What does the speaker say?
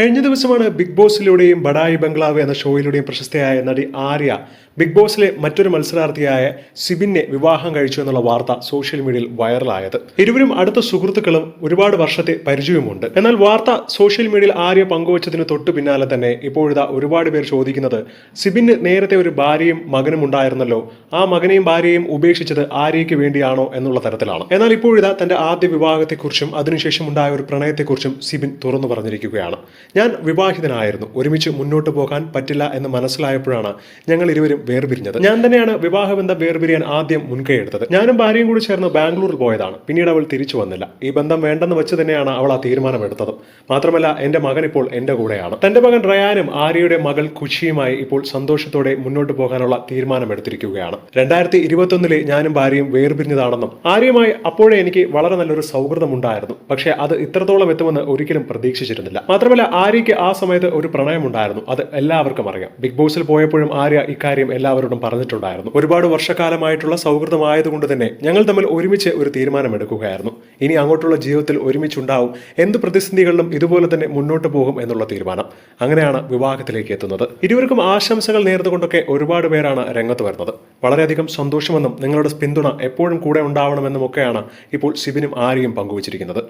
കഴിഞ്ഞ ദിവസമാണ് ബിഗ് ബോസിലൂടെയും ബഡായി ബംഗ്ലാവ് എന്ന ഷോയിലൂടെയും പ്രശസ്തയായ നടി ആര്യ ബിഗ് ബോസിലെ മറ്റൊരു മത്സരാർത്ഥിയായ സിബിനെ വിവാഹം കഴിച്ചു എന്നുള്ള വാർത്ത സോഷ്യൽ മീഡിയയിൽ വൈറലായത്. ഇരുവരും അടുത്ത സുഹൃത്തുക്കളും ഒരുപാട് വർഷത്തെ പരിചയവുമുണ്ട്. എന്നാൽ വാർത്ത സോഷ്യൽ മീഡിയയിൽ ആര്യ പങ്കുവച്ചതിന് തൊട്ടു പിന്നാലെ തന്നെ ഇപ്പോഴിതാ ഒരുപാട് പേർ ചോദിക്കുന്നത് സിബിന് നേരത്തെ ഒരു ഭാര്യയും മകനും ഉണ്ടായിരുന്നല്ലോ. ആ മകനെയും ഭാര്യയെയും ഉപേക്ഷിച്ചത് ആര്യയ്ക്ക് വേണ്ടിയാണോ എന്നുള്ള തരത്തിലാണ്. എന്നാൽ ഇപ്പോഴിതാ തന്റെ ആദ്യ വിവാഹത്തെക്കുറിച്ചും അതിനുശേഷം ഉണ്ടായ ഒരു പ്രണയത്തെക്കുറിച്ചും സിബിൻ തുറന്നു പറഞ്ഞിരിക്കുകയാണ്. ഞാൻ വിവാഹിതനായിരുന്നു. ഒരുമിച്ച് മുന്നോട്ട് പോകാൻ പറ്റില്ല എന്ന് മനസ്സിലായപ്പോഴാണ് ഞങ്ങൾ ഇരുവരും വേർപിരിഞ്ഞത്. ഞാൻ തന്നെയാണ് വിവാഹബന്ധം വേർപിരിയാൻ ആദ്യം മുൻകൈ എടുത്തത്. ഞാനും ഭാര്യയും കൂടി ചേർന്ന് ബാംഗ്ലൂരിൽ പോയതാണ്. പിന്നീട് അവൾ തിരിച്ചു വന്നില്ല. ഈ ബന്ധം വേണ്ടെന്ന് വെച്ച് തന്നെയാണ് അവൾ ആ തീരുമാനമെടുത്തത് മാത്രമല്ല എന്റെ മകൻ ഇപ്പോൾ എന്റെ കൂടെയാണ്. തന്റെ മകൻ റയാനും ആര്യയുടെ മകൾ ഖുഷിയുമായി ഇപ്പോൾ സന്തോഷത്തോടെ മുന്നോട്ട് പോകാനുള്ള തീരുമാനമെടുത്തിരിക്കുകയാണ് രണ്ടായിരത്തി ഇരുപത്തൊന്നിലെ ഞാനും ഭാര്യയും വേർപിരിഞ്ഞതാണെന്നും ആര്യമായി അപ്പോഴേ എനിക്ക് വളരെ നല്ലൊരു സൗഹൃദമുണ്ടായിരുന്നു. പക്ഷേ അത് ഇത്രത്തോളം എത്തുമെന്ന് ഒരിക്കലും പ്രതീക്ഷിച്ചിരുന്നില്ല. മാത്രമല്ല ആര്യയ്ക്ക് ആ സമയത്ത് ഒരു പ്രണയമുണ്ടായിരുന്നു. അത് എല്ലാവർക്കും അറിയാം. ബിഗ് ബോസിൽ പോയപ്പോഴും ആര്യ ഇക്കാര്യം എല്ലാവരോടും പറഞ്ഞിട്ടുണ്ടായിരുന്നു. ഒരുപാട് വർഷക്കാലമായിട്ടുള്ള സൗഹൃദമായതുകൊണ്ട് തന്നെ ഞങ്ങൾ തമ്മിൽ ഒരുമിച്ച് ഒരു തീരുമാനമെടുക്കുകയായിരുന്നു. ഇനി അങ്ങോട്ടുള്ള ജീവിതത്തിൽ ഒരുമിച്ചുണ്ടാവും. എന്ത് പ്രതിസന്ധികളിലും ഇതുപോലെ തന്നെ മുന്നോട്ട് പോകും എന്നുള്ള തീരുമാനം. അങ്ങനെയാണ് വിവാഹത്തിലേക്ക് എത്തുന്നത്. ഇരുവർക്കും ആശംസകൾ നേർന്നുകൊണ്ടൊക്കെ ഒരുപാട് പേരാണ് രംഗത്ത് വരുന്നത്. വളരെയധികം സന്തോഷമെന്നും നിങ്ങളുടെ പിന്തുണ എപ്പോഴും കൂടെ ഉണ്ടാവണമെന്നും ഒക്കെയാണ് ഇപ്പോൾ ശിവനും ആര്യയും പങ്കുവച്ചിരിക്കുന്നത്.